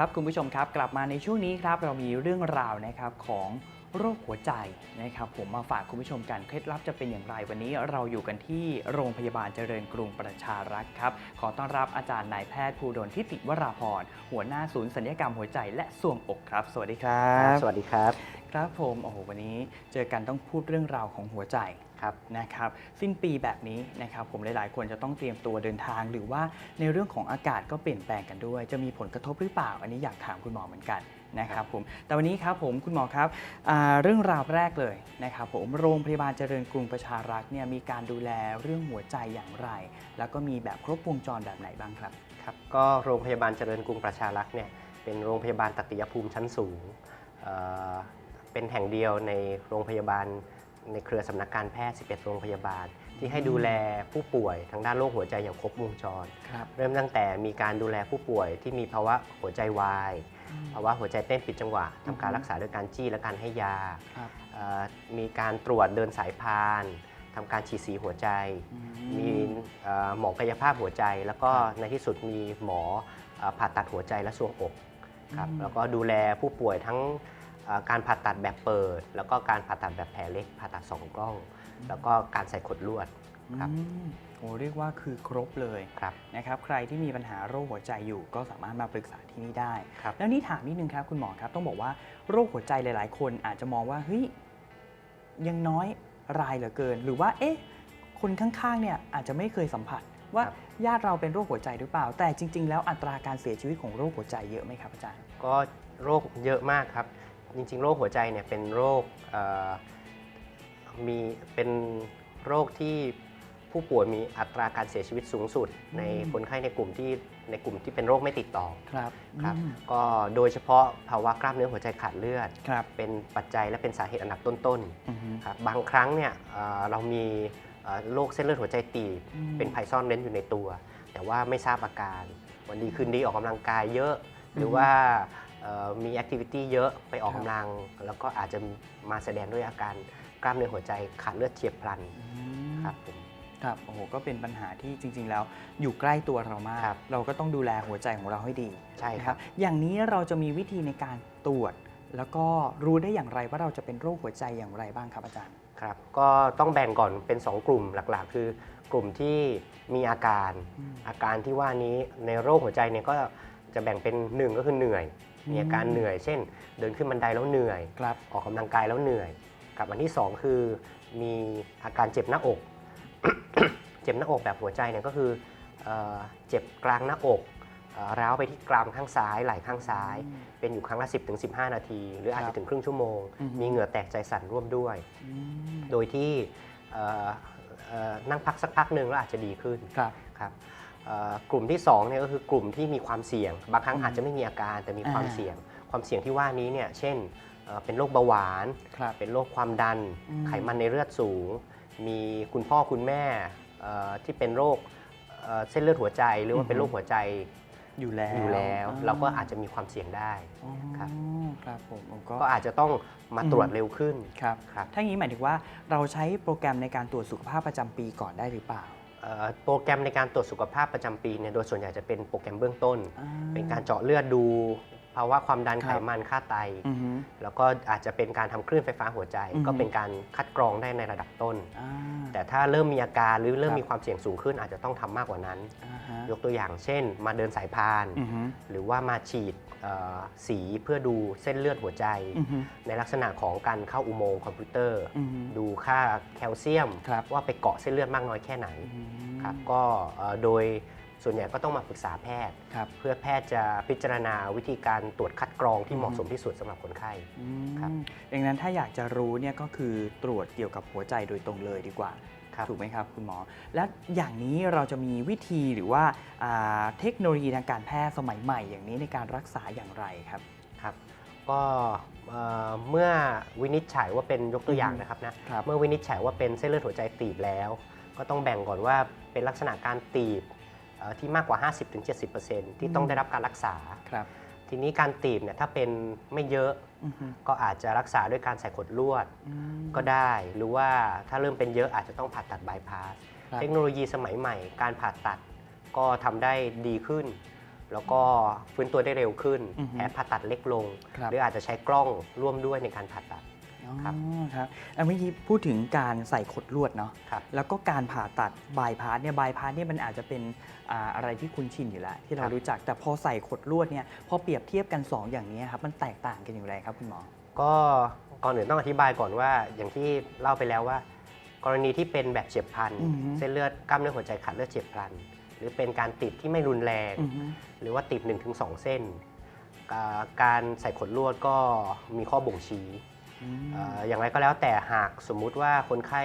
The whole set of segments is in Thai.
ครับคุณผู้ชมครับกลับมาในช่วงนี้ครับเรามีเรื่องราวนะครับของโรคหัวใจนะครับผมมาฝากคุณผู้ชมกันเคล็ดลับจะเป็นอย่างไรวันนี้เราอยู่กันที่โรงพยาบาลเจริญกรุงประชารักษ์ครับขอต้อนรับอาจารย์นายแพทย์ภูดลทิติวราพรหัวหน้าศูนย์ศัลยกรรมหัวใจและสวงอกครับ สวัสดีครับ สวัสดีครับ ครับผมโอ้โหวันนี้เจอกันต้องพูดเรื่องราวของหัวใจ ครับนะครับสิ้นปีแบบนี้นะครับผมหลายๆ คนจะต้องเตรียมตัวเดินทาง หรือว่าในเรื่องของอากาศก็เปลี่ยนแปลงกันด้วย จะมีผลกระทบหรือเปล่า อันนี้อยากถามคุณหมอเหมือนกันนะครับผมแต่วันนี้ครับผมคุณหมอครับอ่าเรื่องราวแรกเลยนะครับผมโรงพยาบาลเจริญกรุงประชารักษ์เนี่ยมีการดูแลเรื่องหัวใจอย่างไร แล้วก็มีแบบครบวงจรแบบไหนบ้างครับครับก็โรงพยาบาลเจริญกรุงประชารักษ์เนี่ยเป็นโรงพยาบาลตัตยภูมิชั้นสูงเอ่อเป็นแห่งเดียวในโรงพยาบาล ในเครือสำนักการแพทย์ 11 โรงพยาบาล ที่ให้ดูแลผู้ป่วยทางด้านโรคหัวใจอย่างครบวงจร ครับ เริ่มตั้งแต่มีการดูแลผู้ป่วยที่มีภาวะหัวใจวาย ภาวะหัวใจเต้นผิดจังหวะทำการรักษาด้วยการจี้และการให้ยาครับ เอ่อมีการตรวจเดินสายพานทำการฉีดสีหัวใจ อืมีเอ่อหมอกายภาพหัวใจ แล้วก็ในที่สุดมีหมอเอ่อผ่าตัดหัวใจและซวงอกครับอืม แล้วก็ดูแลผู้ป่วยทั้งเอ่อ การผ่าตัดแบบเปิด แล้วก็การผ่าตัดแบบแผลเล็กผ่าตัดสองกล้อง แล้วก็การใส่ขดลวดครับอืมโอ้เรียกว่าคือครบเลยครับนะครับ ใครที่มีปัญหาโรคหัวใจอยู่ก็สามารถมาปรึกษาที่นี่ได้ครับแล้วนี่ถามนิดนึงครับคุณหมอครับ ต้องบอกว่าโรคหัวใจหลาย ๆ คนอาจจะมองว่าเฮ้ยยังน้อยรายเหลือเกิน หรือว่าเอ๊ะคนข้างๆเนี่ยอาจจะไม่เคยสัมผัสว่าครับญาติเราเป็นโรคหัวใจหรือเปล่า แต่จริง ๆ แล้วอัตราการเสียชีวิตของโรคหัวใจเยอะไหมครับอาจารย์ ก็โรคเยอะมากครับ จริงๆ โรคหัวใจเนี่ยเป็นโรคเอ่อมีเป็นโรคที่ผู้ป่วยมีอัตราการเสียชีวิตสูงสุด ในอืมคนไข้ในกลุ่มที่ในกลุ่มที่เป็นโรคไม่ติดต่อครับครับอืมก็โดยเฉพาะภาวะกล้ามเนื้อหัวใจขาดเลือดครับเป็นปัจจัยและเป็นสาเหตุอันดับต้นอือฮึๆครับบางครั้งเนี่ยเอ่อเรามีเอ่อโรคเส้นเลือดหัวใจตีบอืมเป็นภัยซ่อนเร้นอยู่ในตัว แต่ว่าไม่ทราบอาการ วันดีคืนดีออกกำลังกายเยอะ หรืออฮึว่าเอ่อ มีแอคทิวิตี้เยอะไปออกครับกำลัง แล้วก็อาจจะมาแสดงด้วยอาการกล้ามเนื้อหัวใจขาดเลือดเฉียบพลันอืมครับผมครับโอ้โหก็เป็นปัญหาที่จริง ๆ แล้วอยู่ใกล้ตัวเรามากครับเราก็ต้องดูแลหัวใจของเราให้ดีใช่นะคครัรับบอย่างนี้เราจะมีวิธีในการตรวจ แล้วก็รู้ได้อย่างไรว่าเราจะเป็นโรคหัวใจอย่างไรบ้างครับอาจารย์ครับก็ต้องแบ่งก่อนเป็น 2 กลุ่มหลักๆ คือกลุ่มที่มีอาการอืมอาการที่ว่านี้ในโรคหัวใจเนี่ยก็จะแบ่งเป็นหนึ่งก็คือเหนื่อย มีอาการอืมเหนื่อย เช่น เดินขึ้นบันไดแล้วเหนื่อย ครับ ออกกำลังกายแล้วเหนื่อย กับอันที่สองคือมีอาการเจ็บหน้าอก เจ็บหน้าอกแบบหัวใจเนี่ยก็คือเอ่อเจ็บกลางหน้าอกเอ่อร้าวไปที่กรามข้างซ้ายไหล่ข้างซ้ายเป็นอยู่ครั้งละ 10-15ถึง15นาที หรืออาจครัจะบถึงครึ่งชั่วโมง อือฮึ มีเหงื่อแตกใจสั่นร่วมด้วย อืมโดยที่เอ่อเอ่อนั่งพักสักพักหนึ่งแล้วอาจจะดีขึ้นครับ ครับเอ่อ กลุ่มที่ 2เนี่ยก็คือกลุ่มที่มีความเสี่ยง บางครั้งอืมอาจจะไม่มีอาการแต่มีความอ่าเสี่ยง ความเสี่ยงที่ว่านี้เนี่ยเช่นเอ่อเป็นโรคเบาหวานครับเป็นโรคความดันอืมไขมันในเลือดสูง มีคุณพ่อคุณแม่เอ่อที่เป็นโรคเอ่อเส้นเลือดหัวใจ หรือว่าเป็นโรคหัวใจอยู่แล้วอยู่แล้วเราก็อาจจะมีความเสี่ยงได้อ๋อครับครับผมผมก็ก็อาจจะต้องมาตรวจเร็วขึ้นครับครับถ้าอย่างนี้หมายถึงว่าเราใช้โปรแกรมในการตรวจสุขภาพประจำปีก่อนได้หรือเปล่าเอ่อ โปรแกรมในการตรวจสุขภาพประจำปีเนี่ยโดยส่วนใหญ่จะเป็นโปรแกรมเบื้องต้นอ่เป็นการเจาะเลือดดู ภาวะความดันคไขรับมันค่าไต อือฮึแล้วก็อาจจะเป็นการทำคลื่นไฟฟ้าหัวใจ อือฮึ ก็เป็นการคัดกรองได้ในระดับต้น อ่า แต่ถ้าเริ่มมีอาการหรือเริ่มครับ มีความเสี่ยงสูงขึ้นอาจจะต้องทำมากกว่านั้น อ่าฮะยกตัวอย่างเช่น มาเดินสายพาน อือฮึหรือว่ามาฉีดเอ่อสีเพื่อดูเส้นเลือดหัวใจ อือฮึในลักษณะของการเข้าอุโมงค์คอมพิวเตอร์ อือฮึ ดูค่าแคลเซียม ครับ ว่าไปเกาะเส้นเลือดมากน้อยแค่ไหนอืม ครับก็เอ่อโดย ส่วนใหญ่ก็ต้องมาปรึกษาแพทย์ ครับเพื่อแพทย์จะพิจารณาวิธีการตรวจคัดกรองที่อือฮึเหมาะสมที่สุดสำหรับคนไข้ อืครับมดังนั้นถ้าอยากจะรู้เนี่ยก็คือตรวจเกี่ยวกับหัวใจโดยตรงเลยดีกว่า ครับ ถูกไหมครับคุณหมอ และอย่างนี้เราจะมีวิธีหรือว่าอ่าเทคโนโลยีทางการแพทย์สมัยใหม่ อย่างนี้ในการรักษาอย่างไรครับ ครับก็เอ่อเมื่อวินิจฉัยว่าเป็นยกตัวอย่างนะครับนะครับ เมื่อวินิจฉัยว่าเป็นเส้นเลือดหัวใจตีบแล้ว ก็ต้องแบ่งก่อนว่าเป็นลักษณะการตีบเอ่อ ที่มากกว่า 50-70%ที่ต้องได้รับการรักษา ครับ ทีนี้การตีบเนี่ยถ้าเป็นไม่เยอะอือฮึก็อาจจะรักษาด้วยการใส่ขดลวดอืม ก็ได้ หรือว่าถ้าเริ่มเป็นเยอะอาจจะต้องผ่าตัดบายพาส ครับ เทคโนโลยีสมัยใหม่ การผ่าตัดก็ทำได้ดีขึ้น แล้วก็ฟื้นตัวได้เร็วขึ้นอือฮึแผลผ่าตัดเล็กลง ครับ หรืออาจจะใช้กล้องร่วมด้วยในการผ่าตัด อ๋อครับ ครับอันเมื่อกี้พูดถึงการใส่ขดลวดเนาะครับ แล้วก็การผ่าตัดบายพาสเนี่ยบายพาสเนี่ยมันอาจจะเป็นอ่าอะไรที่คุ้นชินอยู่แล้ว ที่เราครับ รู้จักแต่พอใส่ขดลวดเนี่ยพอเปรียบเทียบกัน2อย่างนี้ครับมันแตกต่างกันอย่างไรครับคุณหมอ ก็ก่อนอื่นต้องอธิบายก่อนว่าอย่างที่เล่าไปแล้วว่า กรณีที่เป็นแบบเฉียบพลัน อือฮึ เส้นเลือดกล้ามเนื้อหัวใจขาดเลือดเฉียบพลัน หรือเป็นการติดที่ไม่รุนแรง อือฮึ หรือว่าติด 1-2 เส้นอ่าการใส่ขดลวดก็มีข้อบ่งชี้ อืมเอ่ออย่างไรก็แล้วแต่หากสมมุติว่าคนไข้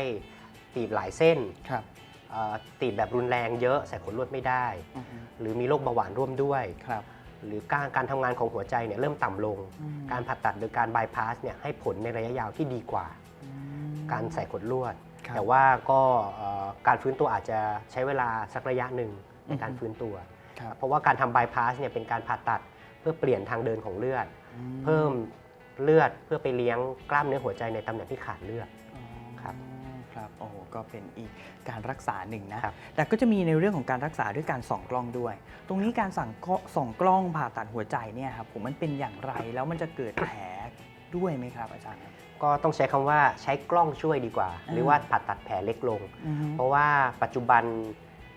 ตีบหลายเส้นครับเอ่อตีบแบบรุนแรงเยอะใส่ขนลวดไม่ได้อือฮึหรือมีโรคเบาหวานร่วมด้วยครับหรือการการทำงานของหัวใจเนี่ยเริ่มต่ำลงอืมการผ่าตัดหรือการบายพาสเนี่ยให้ผลในระยะยาวที่ดีกว่าอืมการใส่ขนลวดครับแต่ว่าก็เอ่อการฟื้นตัวอาจจะใช้เวลาสักระยะหนึ่งในการอือฮึฟื้นตัวครับเพราะว่าการทำบายพาสเนี่ยเป็นการผ่าตัดเพื่อเปลี่ยนทางเดินของเลือดอืเพิ่ม เลือดเพื่อไปเลี้ยงกล้ามเนื้อหัวใจในตำแหน่งที่ขาดเลือดอ๋อครับครับโอ้โหก็เป็นอีกการรักษาหนึ่งนะครับ แต่ก็จะมีในเรื่องของการรักษาด้วยการส่องกล้องด้วย ตรงนี้การสั่งก็ส่องกล้องผ่าตัดหัวใจเนี่ยครับผมมันเป็นอย่างไรแล้วมันจะเกิดแผลด้วยไหมครับอาจารย์ครับก็ต้องใช้คำว่าใช้กล้องช่วยดีกว่าอ่า หรือว่าผ่าตัดแผลเล็กลง อือฮึเพราะว่าปัจจุบัน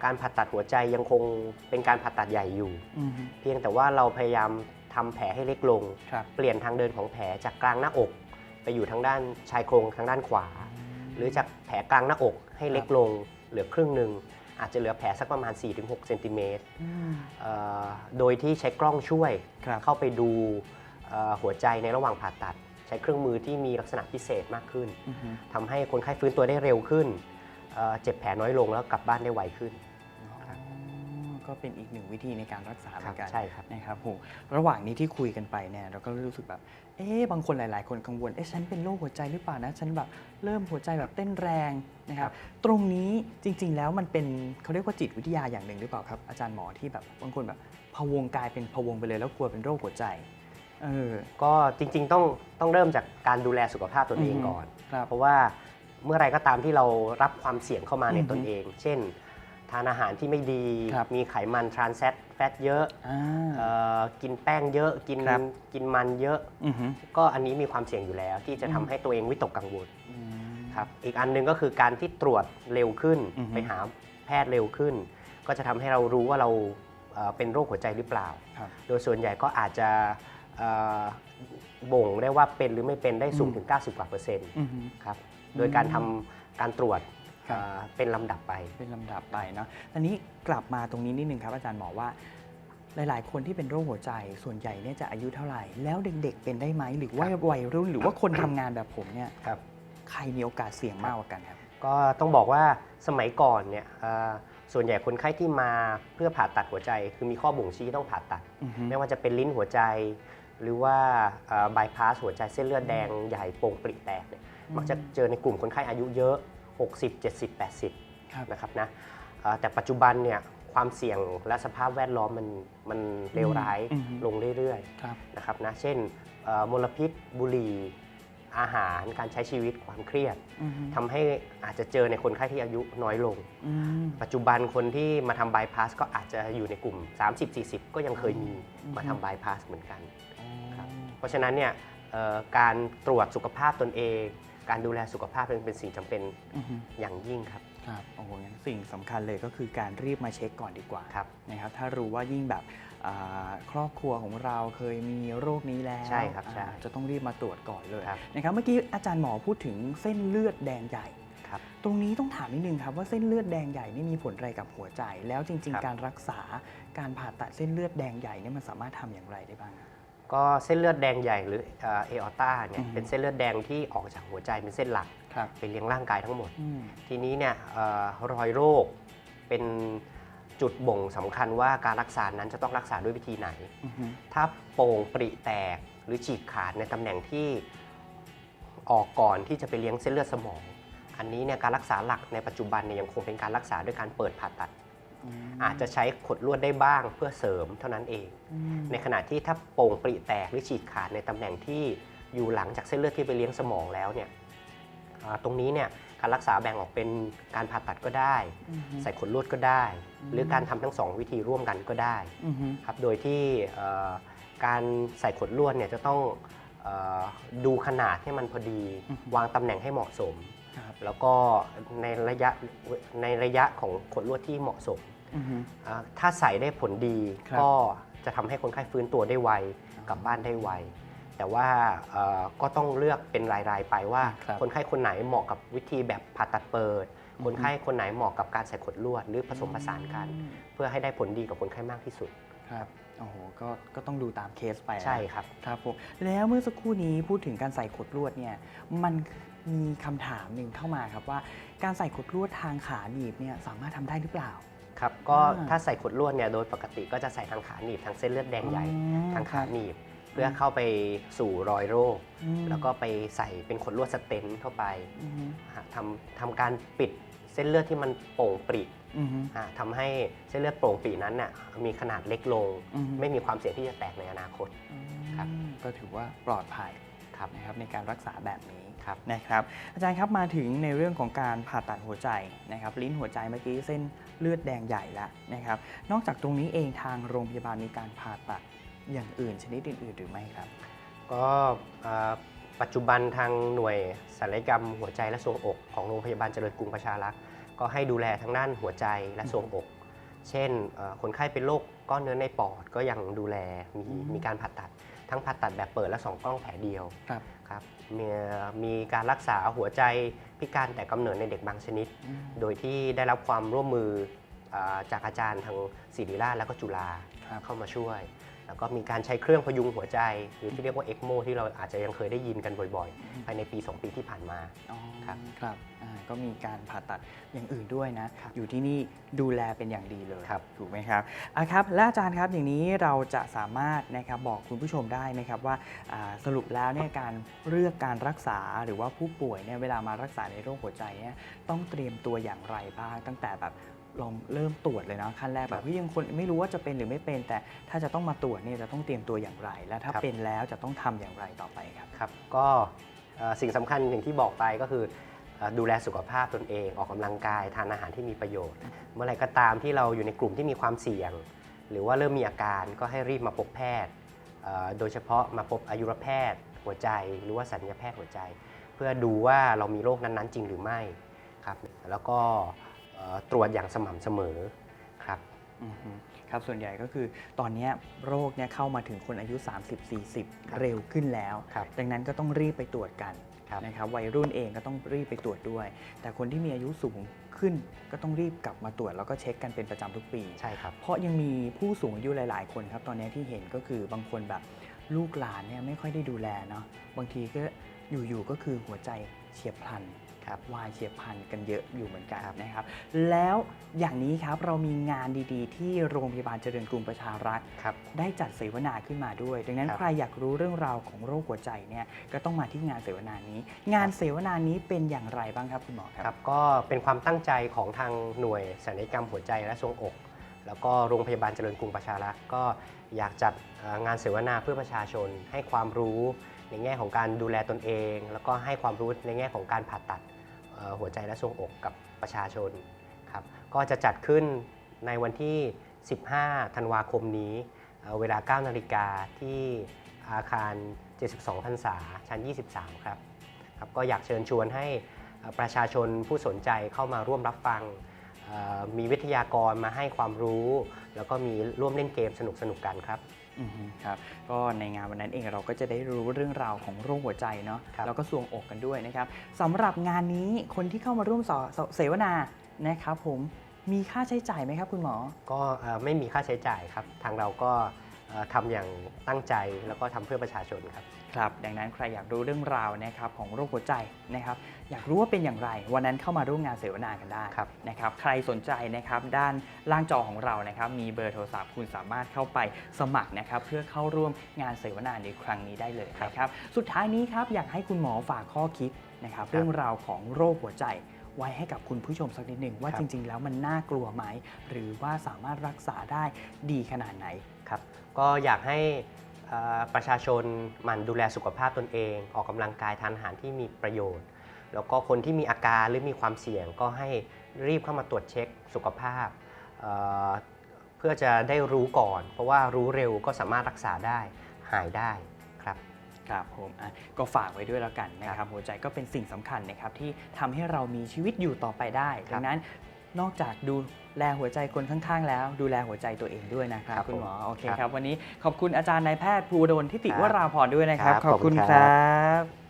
การผ่าตัดหัวใจยังคงเป็นการผ่าตัดใหญ่อยู่ อือฮึ เพียงแต่ว่าเราพยายาม ทำแผลให้เล็กลงครับเปลี่ยนทางเดินของแผลจากกลางหน้าอก ไปอยู่ทางด้านชายโครงทางด้านขวา หรือจากแผลกลางหน้าอกให้เล็กลง เหลือครึ่งหนึ่งอาจจะเหลือแผลสักประมาณ 4-6เซนติเมตรอืมเอ่อโดยที่ใช้กล้องช่วยครับเข้าไปดูเอ่อหัวใจในระหว่างผ่าตัด ใช้เครื่องมือที่มีลักษณะพิเศษมากขึ้นอือฮึทำให้คนไข้ฟื้นตัวได้เร็วขึ้นเอ่อเจ็บแผลน้อยลงแล้วกลับบ้านได้ไวขึ้นครับอ๋อ ก็เป็นอีกหนึ่งวิธีในการรักษาเหมือนกันใช่ครับนะครับผมระหว่างนี้ที่คุยกันไปเนี่ยเราก็รู้สึกแบบเอ๊ะบางคนหลาย ๆ คนกังวลเอ๊ะฉันเป็นโรคหัวใจหรือเปล่านะ ฉันแบบเริ่มหัวใจแบบเต้นแรงนะครับ ตรงนี้จริง ๆ แล้วมันเป็นเขาเรียกว่าจิตวิทยาอย่างหนึ่งหรือเปล่าครับ อาจารย์หมอที่แบบบางคนแบบพะวงกายเป็นพะวงไปเลยแล้วกลัวเป็นโรคหัวใจเออก็จริง ๆ ต้องต้องเริ่มจากการดูแลสุขภาพตนเองอือฮึก่อนครับเพราะว่าเมื่อไรก็ตามที่เรารับความเสี่ยงเข้ามาในอือฮึตนเอง เช่น ทานอาหารที่ไม่ดี ครับมีไขมันทรานแซตแฟตเยอะอ่าเอ่อกินแป้งเยอะกินครับ กินมันเยอะ อือฮึก็อันนี้มีความเสี่ยงอยู่แล้ว ที่จะทำอืมให้ตัวเองวิตกกังวลอืม ครับอีกอันหนึงก็คือการที่ตรวจเร็วขึ้น อือฮึ ไปหาแพทย์เร็วขึ้น ก็จะทำให้เรารู้ว่าเราเอ่อเป็นโรคหัวใจหรือเปล่า ครับ โดยส่วนใหญ่ก็อาจจะเอ่อบ่งได้ว่าเป็นหรือไม่เป็นได้สูงอืมถึง 90 กว่าเปอร์เซ็นต์อือฮึครับอืมโดยการทำการตรวจ ครับเอ่อเป็นลำดับไป เป็นลำดับไปเนาะอันนี้กลับมาตรงนี้นิดนึงครับอาจารย์หมอว่า หลาย ๆ คนที่เป็นโรคหัวใจส่วนใหญ่เนี่ยจะอายุเท่าไหร่ แล้วเด็ก ๆ เป็นได้ไหมหรือว่าครับวัยรุ่นหรือว่าคนทำงานแบบผมเนี่ยครับ ใครมีโอกาสเสี่ยงมากกว่ากันครับ ก็ต้องบอกว่าสมัยก่อนเนี่ยเอ่อส่วนใหญ่คนไข้ที่มาเพื่อผ่าตัดหัวใจ คือมีข้อบ่งชี้ต้องผ่าตัด อือฮึ ไม่ว่าจะเป็นลิ้นหัวใจ หรือว่าบายพาสหัวใจเส้นเลือดแดงใหญ่โป่งปริแตกเนี่ยมักจะเจอในกลุ่มคนไข้อายุเยอะ 60 70 80ครับนะครับนะเอ่อแต่ปัจจุบันเนี่ยความเสี่ยงและสภาพแวดล้อมมันมันเลวร้ายอืมอืมลงเรื่อยครับๆนะครับนะเช่นเอ่อมลพิษบุหรี่อาหารการใช้ชีวิตความเครียดอือฮึทำให้อาจจะเจอในคนไข้ที่อายุน้อยลงอืมปัจจุบันคนที่มาทำบายพาสก็อาจจะอยู่ในกลุ่ม 30-40 ก็ยังเคยมีอืมมาทำบายพาสเหมือนกันอ๋อครับเพราะฉะนั้นเนี่ยเอ่อการตรวจสุขภาพตนเอง การดูแลสุขภาพเป็นเป็นสิ่งจำเป็นอือฮึ อย่างยิ่งครับ ครับโอ้โหงั้นสิ่งสำคัญเลยก็คือการรีบมาเช็คก่อนดีกว่าครับนะครับ ถ้ารู้ว่ายิ่งแบบอ่าครอบครัวของเราเคยมีโรคนี้แล้วใช่ครับใช่อ่าจะต้องรีบมาตรวจก่อนเลยครับ นะครับ เมื่อกี้อาจารย์หมอพูดถึงเส้นเลือดแดงใหญ่ ครับ ตรงนี้ต้องถามนิดนึงครับว่าเส้นเลือดแดงใหญ่นี่มีผลอะไรกับหัวใจ แล้วจริง ครับ ๆ การรักษาการผ่าตัดเส้นเลือดแดงใหญ่เนี่ยมันสามารถทำอย่างไรได้บ้างครับ ก็เส้นเลือดแดงใหญ่หรือเอออต้าเนี่อืยอฮึเป็นเส้นเลือดแดงที่ออกจากหัวใจเป็นเส้นหลักครับไปเลี้ยงร่างกายทั้งหมดอืมทีนี้เนี่ยเอ่อรอยโรคเป็นจุดบ่งสำคัญว่าการรักษานั้นจะต้องรักษาด้วยวิธีไหนอือฮึถ้าโป่งปริแตกหรือฉีกขาดในตำแหน่งที่ออกก่อนที่จะไปเลี้ยงเส้นเลือดสมอง อันนี้เนี่ยการรักษาหลักในปัจจุบันเนี่ยยังคงเป็นการรักษาด้วยการเปิดผ่าตัดม อาจจะใช้ขดลวดได้บ้างเพื่อเสริมเท่านั้นเองอืมในขณะที่ถ้าโป่งปริแตกหรือฉีกขาดในตำแหน่งที่อยู่หลังจากเส้นเลือดที่ไปเลี้ยงสมองแล้วเนี่ยอ่าตรงนี้เนี่ยการรักษาแบ่งออกเป็นการผ่าตัดก็ได้อือฮึใส่ขนลวดก็ได้อืมหรือการทำทั้งสองวิธีร่วมกันก็ได้อือฮึครับโดยที่เอ่อการใส่ขนลวดเนี่ยจะต้องเออดูขนาดให้มันพอดี วางตำแหน่งให้เหมาะสมครับแล้วก็ในระยะในระยะของขนลวดที่เหมาะสม อือฮึอ่าถ้าใส่ได้ผลดีครับก็จะทำให้คนไข้ฟื้นตัวได้ไวกลับบ้านได้ไว แต่ว่าเอ่อก็ต้องเลือกเป็นรายๆไปว่าครับคนไข้คนไหนเหมาะกับวิธีแบบผ่าตัดเปิด อือฮึ คนไข้คนไหนเหมาะกับการใส่ขนลวด หรือผสมผสานกันอืมเพื่อให้ได้ผลดีกับคนไข้มากที่สุด ครับโอ้โหก็ก็ต้องดูตามเคสไปนะใช่ครับ ครับผมแล้วเมื่อสักครู่นี้พูดถึงการใส่ขดลวดเนี่ยมันมีคำถามหนึ่งเข้ามาครับว่า การใส่ขดลวดทางขาหนีบเนี่ยสามารถทำได้หรือเปล่า ครับก็อ่าถ้าใส่ขนลวดเนี่ยโดยปกติก็จะใส่ทางขาหนีบทางเส้นเลือดแดงใหญ่อ๋อทางคขารับหนีบ เพื่อเข้าไปสู่รอยโรค อืมแล้วก็ไปใส่เป็นขนลวดสเตนต์เข้าไปอือฮึฮะทำทำการปิดเส้นเลือดที่มันโป่งปริอือฮึฮะทำให้เส้นเลือดโป่งปรินั้นน่ะมีขนาดเล็กลง อือฮึไม่มีความเสี่ยงที่จะแตกในอนาคต ครับอืมก็ถือว่าปลอดภัย ครับนะครับในการรักษาแบบนี้ครับนะครับ อาจารย์ครับมาถึงในเรื่องของการผ่าตัดหัวใจนะครับ ลิ้นหัวใจเมื่อกี้เส้นเลือดแดงใหญ่แล้วนะครับ นอกจากตรงนี้เองทางโรงพยาบาลมีการผ่าตัดอย่างอื่น ชนิดอื่นๆหรือไม่ครับ ก็เอ่อปัจจุบันทางหน่วยศัลยกรรมหัวใจและทรวงอกของโรงพยาบาลเจริญกรุงประชารักษ์ก็ให้ดูแลทางด้านหัวใจและทรวงอก เช่นเอ่อคนไข้เป็นโรคก้อนเนื้อในปอดก็ยังดูแลมีอืมมีการผ่าตัด ทั้งผ่าตัดแบบเปิดและสองกล้องแผลเดียวครับ ครับมีมีการรักษาหัวใจพิการแต่กำเนิดในเด็กบางชนิด อืม โดยที่ได้รับความร่วมมืออาจากอาจารย์ทางศิริราชและก็จุฬาครับ เข้ามาช่วย แล้วก็มีการใช้เครื่องพยุงหัวใจ หรือที่เรียกว่าเอ็กโมที่เราอาจจะยังเคยได้ยินกันบ่อยๆภายในปี 2 ปีที่ผ่านมา อ๋อครับครับอ่าก็มีการผ่าตัดอย่างอื่นด้วยนะครับอยู่ที่นี่ดูแลเป็นอย่างดีเลยครับ ถูกไหมครับอะครับ และอาจารย์ครับอย่างนี้เราจะสามารถนะครับบอกคุณผู้ชมได้ไหมครับว่าอ่าสรุปแล้วเนี่ยการเลือกการรักษาหรือว่าผู้ป่วยเนี่ยเวลามารักษาในโรคหัวใจเนี่ยต้องเตรียมตัวอย่างไรบ้างตั้งแต่แบบ ลองเริ่มตรวจเลยเนาะขั้นแรกแบบเฮ้ยยังคนไม่รู้ว่าจะเป็นหรือไม่เป็น แต่ถ้าจะต้องมาตรวจเนี่ยจะต้องเตรียมตัวอย่างไร และถ้าครับ เป็นแล้วจะต้องทำอย่างไรต่อไปครับ ครับก็เอ่อสิ่งสำคัญอย่างที่บอกไปก็คือเอ่อดูแลสุขภาพตนเอง ออกกำลังกายทานอาหารที่มีประโยชน์ เมื่อไหรก็ตามที่เราอยู่ในกลุ่มที่มีความเสี่ยง หรือว่าเริ่มมีอาการก็ให้รีบมาพบแพทย์เอ่อโดยเฉพาะมาพบอายุรแพทย์ หัวใจ หรือว่าสัญญาแพทย์หัวใจ เพื่อดูว่าเรามีโรคนั้นๆ จริงหรือไม่ครับแล้วก็เอ่อ ตรวจอย่างสม่ำเสมอครับอือฮึครับส่วนใหญ่ก็คือตอนเนี้ยโรคเนี่ยเข้ามาถึงคนอายุครับ30-40 เร็วขึ้นแล้วครับดังนั้นก็ต้องรีบไปตรวจกันครับนะครับวัยรุ่นเองก็ต้องรีบไปตรวจด้วย แต่คนที่มีอายุสูงขึ้นก็ต้องรีบกลับมาตรวจแล้วก็เช็คกันเป็นประจำทุกปีใช่ครับเพราะยังมีผู้สูงอายุหลาย ๆ คนครับ ตอนนี้ที่เห็นก็คือบางคนแบบลูกหลานเนี่ยไม่ค่อยได้ดูแลเนาะบางทีก็อยู่ๆก็คือหัวใจเฉียบพลัน ครับวายเฉียบพลันกันเยอะอยู่เหมือนกันครับนะครับ แล้วอย่างนี้ครับเรามีงานดีๆ ที่โรงพยาบาลเจริญกรุงประชารักษ์ครับได้จัดเสวนาขึ้นมาด้วย ดังนั้นครับใครอยากรู้เรื่องราวของโรคหัวใจเนี่ยก็ต้องมาที่งานเสวนานี้ งานเสวนานี้เป็นอย่างไรบ้างครับคุณหมอคครัรับบก็เป็นความตั้งใจของทางหน่วยศัลยกรรมหัวใจและทรวงอกแล้วก็โรงพยาบาลเจริญกรุงประชารักษ์ก็อยากจัดเอ่องานเสวนาเพื่อประชาชน ให้ความรู้ในแง่ของการดูแลตนเอง แล้วก็ให้ความรู้ในแง่ของการผ่าตัดเอ่อ หัวใจและทรวงอกกับประชาชนครับก็จะจัดขึ้นในวันที่ 15 ธันวาคมนี้เเวลา 9 นาฬิกาที่อาคาร 72พรรษาชั้น 23 ครับครับ ก็อยากเชิญชวนให้ประชาชนผู้สนใจเข้ามาร่วมรับฟัง มีวิทยากรมาให้ความรู้ แล้วก็มีร่วมเล่นเกมสนุกๆกันครับ ครับก็ในงานวันนั้นเองเราก็จะได้รู้เรื่องราวของโรคหัวใจเนาะครับแล้วก็สวงอกกันด้วยนะครับสำหรับงานนี้คนที่เข้ามาร่วมสอสเสวนานะครับผมมีค่าใช้จ่ายไหมครับคุณหมอ ก็เอ่อไม่มีค่าใช้จ่ายครับ ทางเราก็เอ่อ ทำอย่างตั้งใจแล้วก็ทำเพื่อประชาชนครับครับ ดังนั้นใครอยากรู้เรื่องราวนะครับของโรคหัวใจนะครับอยากรู้ว่าเป็นอย่างไร วันนั้นเข้ามาร่วมงานเสวนากันได้ครับนะครับใครสนใจนะครับด้านล่างจอของเรานะครับมีเบอร์โทรศัพท์คุณสามารถเข้าไปสมัครนะครับเพื่อเข้าร่วมงานเสวนาในครั้งนี้ได้เลยนะครับสุดท้ายนี้ครับอยากให้คุณหมอฝากข้อคิดนะครับเรื่องราวของโรคหัวใจไว้ให้กับคุณผู้ชมสักนิดหนึ่งว่าครับจริง ๆ แล้วมันน่ากลัวไหม หรือว่าสามารถรักษาได้ดีขนาดไหน ครับก็อยากให้เอ่อประชาชนหมั่นดูแลสุขภาพตนเอง ออกกำลังกายทานอาหารที่มีประโยชน์ แล้วก็คนที่มีอาการหรือมีความเสี่ยงก็ให้รีบเข้ามาตรวจเช็คสุขภาพเอ่อเพื่อจะได้รู้ก่อน เพราะว่ารู้เร็วก็สามารถรักษาได้หายได้ครับครับผมอะก็ฝากไว้ด้วยแล้วกันนะครับหัวใจก็เป็นสิ่งสำคัญนะครับที่ทำให้เรามีชีวิตอยู่ต่อไปได้ครับดังนั้น นอกจากดูแลหัวใจคนข้างๆ แล้ว ดูแลหัวใจตัวเองด้วยนะครับครับคุณหมอโอเคครับครับ วันนี้ขอบคุณอาจารย์นายแพทย์ภูวดลทิติครับวราพรด้วยนะครับครับขอบคุณขอบคุณคครัรับ